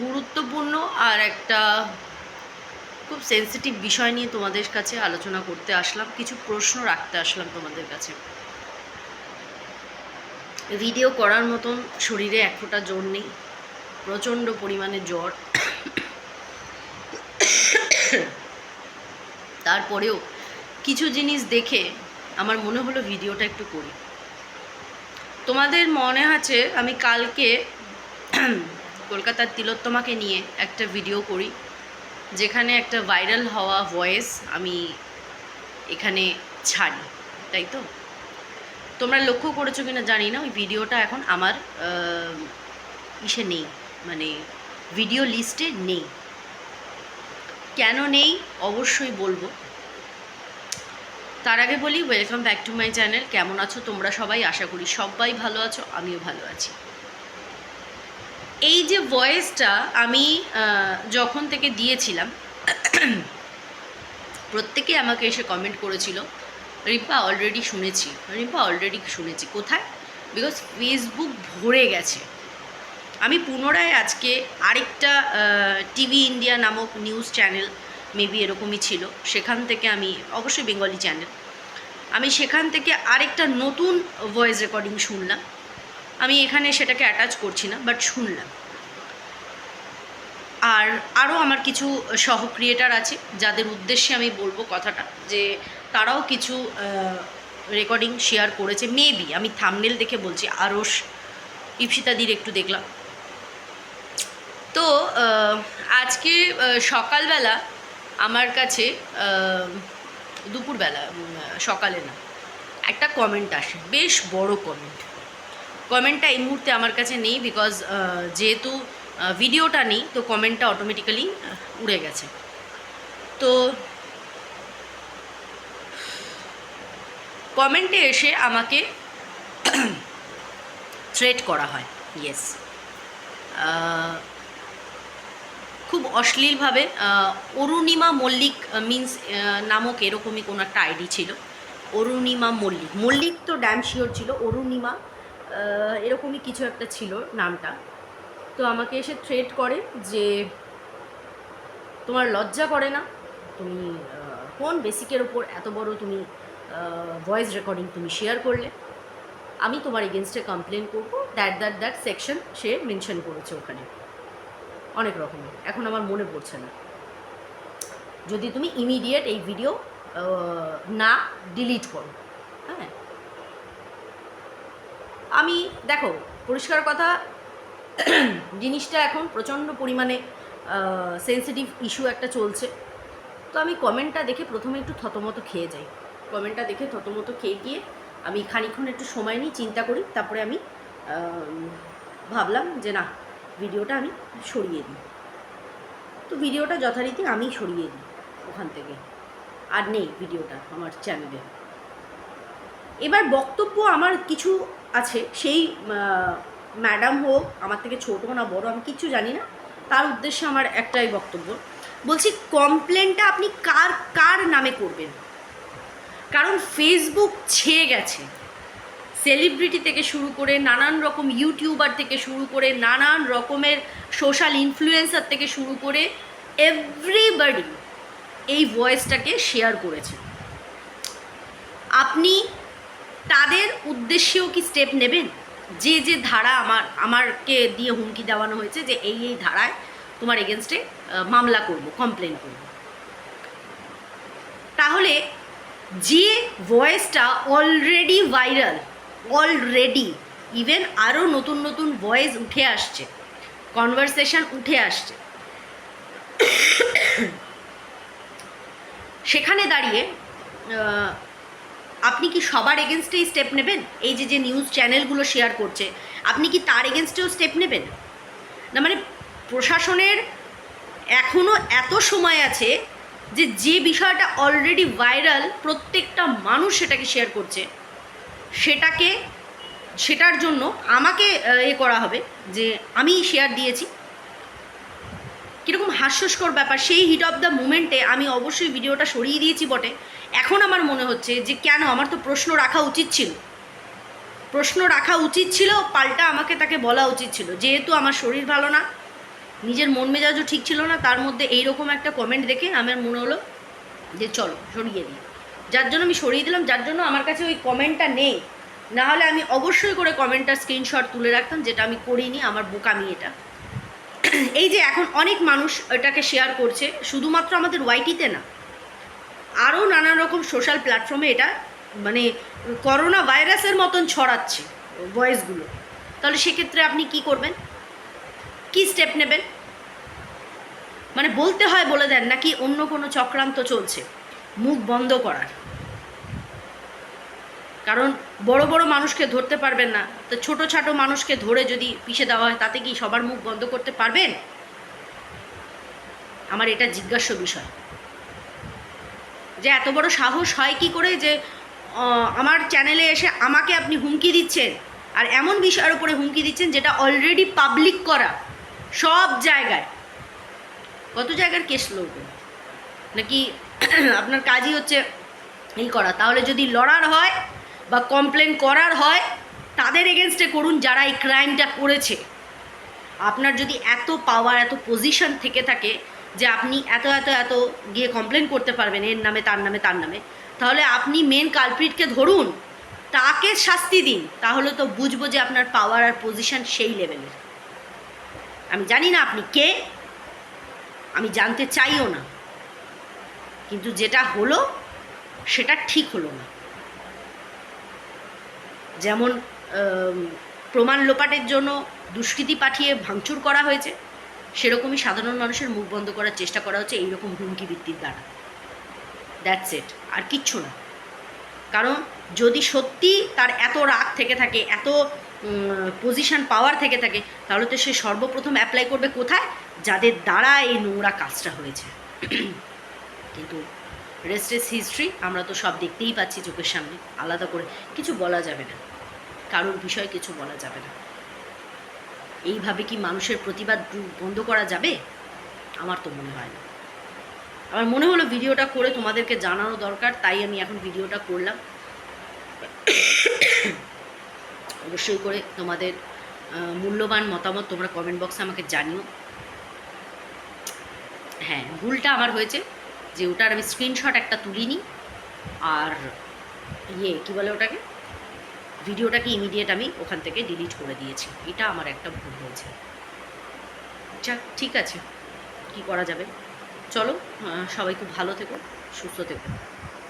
গুরুত্বপূর্ণ আর একটা খুব সেন্সিটিভ বিষয় নিয়ে তোমাদের কাছে আলোচনা করতে আসলাম, কিছু প্রশ্ন রাখতে আসলাম তোমাদের কাছে। ভিডিও করার মতন শরীরে এক ফোঁটা জোর নেই, প্রচণ্ড পরিমাণে জ্বর। তারপরেও কিছু জিনিস দেখে আমার মনে হলো ভিডিওটা একটু করি। তোমাদের মনে আছে আমি কালকে কলকাতার তিলোত্তমাকে নিয়ে একটা ভিডিও করি, যেখানে একটা ভাইরাল হওয়া ভয়েস আমি এখানে ছাড়ি, তাই তো? তোমরা লক্ষ্য করেছ কি না জানি না, ওই ভিডিওটা এখন আমার ইসে নেই মানে ভিডিও লিস্টে নেই। কেন নেই? অবশ্যই বলব। তার আগে বলি welcome back to my channel কেমন আছো তোমরা সবাই? আশা করি সবাই ভালো আছো, আমিও ভালো আছি। এই যে ভয়েসটা আমি যখন থেকে দিয়েছিলাম, প্রত্যেকে আমাকে এসে কমেন্ট করেছিল, রিম্পা অলরেডি শুনেছি। রিম্পা অলরেডি শুনেছি। কোথায়? বিকজ ফেসবুক ভরে গেছে। আমি পুনরায় আজকে আরেকটা টিভি ইন্ডিয়া নামক নিউজ চ্যানেল মেবি এরকমই ছিল, সেখান থেকে আমি, অবশ্যই বেঙ্গলি চ্যানেল আমি সেখান থেকে আরেকটা নতুন ভয়েস রেকর্ডিং শুনলাম। আমি এখানে সেটাকে অ্যাটাচ করছি না বাট শুনলাম। আর আরও আমার কিছু সহ ক্রিয়েটার আছে, যাদের উদ্দেশ্যে আমি বলব কথাটা, যে তারাও কিছু রেকর্ডিং শেয়ার করেছে। মেবি আমি থামনেল দেখে বলছি আরস ইপসিতাদির একটু দেখলাম। তো আজকে সকালবেলা আমার কাছে দুপুরবেলা সকালে না, একটা কমেন্ট আসে, বেশ বড় কমেন্ট কমেন্টটা এই মুহূর্তে আমার কাছে নেই বিকজ যেহেতু ভিডিওটা নেই, তো কমেন্টটা অটোমেটিক্যালি উড়ে গেছে। তো, কমেন্টে এসে আমাকে থ্রেট করা হয় ইয়েস খুব অশ্লীলভাবে অরুণিমা মল্লিক মিন্স নামক এরকমই কোনো একটা আইডি ছিল। অরুণিমা মল্লিক। মল্লিক তো ড্যাম শিওর ছিল, অরুণিমা এরকমই কিছু একটা ছিল নামটা। তো আমাকে এসে থ্রেট করে যে, তোমার লজ্জা করে না? তুমি কোন বেসিকের ওপর এত বড় তুমি ভয়েস রেকর্ডিং তুমি শেয়ার করলে? আমি তোমার এগেনস্টে কমপ্লেন করব দ্যাট দ্যাট দ্যাট সেকশন সে মেনশন করেছে ওখানে। অনেক রকমের। এখন আমার মনে পড়ছে না। যদি তুমি ইমিডিয়েট এই ভিডিও না ডিলিট করো হ্যাঁ? আমি, দেখো, পরিষ্কার কথা, জিনিসটা এখন প্রচণ্ড পরিমাণে সেন্সিটিভ ইস্যু একটা চলছে। তো আমি কমেন্টটা দেখে প্রথমে একটু থতমত খেয়ে যাই। কমেন্টটা দেখে থতমত খেয়ে গিয়ে আমি খানিক্ষণ একটু সময় নিই, চিন্তা করি, তারপরে আমি ভাবলাম যে না ভিডিওটা আমি সরিয়ে দিই। তো ভিডিওটা যথারীতি আমি সরিয়ে দিই ওখান থেকে। আর নেই ভিডিওটা আমার চ্যানেলে এবার বক্তব্য আমার কিছু আছে। সেই ম্যাডাম হোক, আমার থেকে ছোটো না বড়, আমি কিচ্ছু জানি না। তার উদ্দেশ্যে আমার একটাই বক্তব্য। বলছি কমপ্লেনটা আপনি কার কার নামে করবেন? কারণ ফেসবুক ছেয়ে গেছে। সেলিব্রিটি থেকে শুরু করে নানান রকম ইউটিউবার থেকে শুরু করে নানান রকমের সোশ্যাল ইনফ্লুয়েন্সার থেকে শুরু করে এভরিবডি এই ভয়েসটাকে শেয়ার করেছে। আপনি তাদের উদ্দেশ্যেও কি স্টেপ নেবেন? যে যে ধারা আমার, আমারকে দিয়ে হুমকি দেওয়ানো হয়েছে যে, এই এই ধারায় তোমার এগেনস্টে মামলা করব কমপ্লেন করব। তাহলে যে ভয়েসটা অলরেডি ভাইরাল অলরেডি ইভেন আরও নতুন নতুন ভয়েস উঠে আসছে কনভারসেশন উঠে আসছে, সেখানে দাঁড়িয়ে আপনি কি সবার এগেনস্টেই স্টেপ নেবেন? এই যে যে নিউজ চ্যানেলগুলো শেয়ার করছে, আপনি কি তার এগেনস্টেও স্টেপ নেবেন? না মানে প্রশাসনের এখনও এত সময় আছে যে যে বিষয়টা অলরেডি ভাইরাল প্রত্যেকটা মানুষ সেটাকে শেয়ার করছে। সেটাকে, সেটার জন্য আমাকে এ করা হবে যে, আমি শেয়ার দিয়েছি। কীরকম হাস্যস্কর ব্যাপার, সেই হিট অফ দ্য মুমেন্টে আমি অবশ্যই ভিডিওটা সরিয়ে দিয়েছি বটে। এখন আমার মনে হচ্ছে যে কেন আমার তো প্রশ্ন রাখা উচিত ছিল। প্রশ্ন রাখা উচিত ছিল, পাল্টা আমাকে তাকে বলা উচিত ছিল। যেহেতু আমার শরীর ভালো না, নিজের মন মেজাজও ঠিক ছিল না, তার মধ্যে এইরকম একটা কমেন্ট দেখে আমার মনে হলো যে চলো, সরিয়ে দিই। যার জন্য আমি সরিয়ে দিলাম, যার জন্য আমার কাছে ওই কমেন্টটা নেই। না হলে আমি অবশ্যই করে কমেন্টটা স্ক্রিনশট তুলে রাখতাম, যেটা আমি করিনি, আমার বোকামি এটা। এই যে এখন অনেক মানুষ এটাকে শেয়ার করছে, শুধুমাত্র আমাদের ওয়াইটিতে না। আরও নানা রকম সোশ্যাল প্ল্যাটফর্মে এটা মানে করোনা ভাইরাসের মতন ছড়াচ্ছে ভয়েসগুলো তাহলে সেক্ষেত্রে আপনি কি করবেন? কি স্টেপ নেবেন? মানে বলতে হয় বলে দেন নাকি অন্য কোনো চক্রান্ত চলছে? মুখ বন্ধ করার। কারণ বড় বড় মানুষকে ধরতে পারবেন না। তো ছোট ছোট মানুষকে ধরে যদি পিষে দেওয়া হয়, তাতে কি সবার মুখ বন্ধ করতে পারবেন? আমার এটা জিজ্ঞাস্য বিষয়। যে এত বড় সাহস হয় কি করে যে আমার চ্যানেলে এসে আমাকে আপনি হুমকি দিচ্ছেন? আর এমন বিষয়ের উপরে হুমকি দিচ্ছেন যেটা অলরেডি পাবলিক করা, সব জায়গায়। কত জায়গার কেস লড়বেন নাকি আপনার কাজই হচ্ছে এই করা। তাহলে যদি লড়ার হয় বা কমপ্লেন করার হয়, তাদের এগেনস্টে করুন যারা এই ক্রাইমটা করেছে। আপনার যদি এত পাওয়ার এত পজিশন থেকে থাকে যে আপনি এত এত এত গিয়ে কমপ্লেন করতে পারবেন, এর নামে, তার নামে তার নামে। তাহলে আপনি মেন কালপ্রিটকে ধরুন, তাকে শাস্তি দিন, তাহলে তো বুঝব যে আপনার পাওয়ার আর পজিশন সেই লেভেলের আমি জানি না আপনি কে, আমি জানতে চাইও না। কিন্তু যেটা হলো, সেটা ঠিক হলো না। যেমন প্রমাণ লোপাটের জন্য দুষ্কৃতি পাঠিয়ে ভাঙচুর করা হয়েছে। সেরকমই সাধারণ মানুষের মুখ বন্ধ করার চেষ্টা করা হচ্ছে এইরকম হুমকি ভিত্তির দ্বারা। দ্যাটস ইট আর কিচ্ছু না। কারণ যদি সত্যি তার এত রাগ থেকে থাকে, এত পজিশন পাওয়ার থেকে থাকে, তাহলে তো সে সর্বপ্রথম অ্যাপ্লাই করবে কোথায়? যাদের দ্বারা এই নোংরা কাজটা হয়েছে। কিন্তু রেস্টেস হিস্ট্রি আমরা তো সব দেখতেই পাচ্ছি চোখের সামনে। আলাদা করে কিছু বলা যাবে না। কারোর বিষয়ে কিছু বলা যাবে না। এইভাবে কি মানুষের প্রতিবাদ বন্ধ করা যাবে? আমার তো মনে হয় না। আমার মনে হলো ভিডিওটা করে তোমাদেরকে জানানো দরকার, তাই আমি এখন ভিডিওটা করলাম। অবশ্যই করে তোমাদের মূল্যবান মতামত তোমরা কমেন্ট বক্সে আমাকে জানিও। হ্যাঁ ভুলটা আমার হয়েছে যে ওটার আমি স্ক্রিনশট একটা তুলিনি। আর ইয়ে কী বলে ওটাকে? ভিডিওটাকে ইমিডিয়েট আমি ওখান থেকে ডিলিট করে দিয়েছি। এটা আমার একটা ভুল হয়েছে। যাক, ঠিক আছে। কি করা যাবে? চলো সবাই খুব ভালো থেকো, সুস্থ থেকো।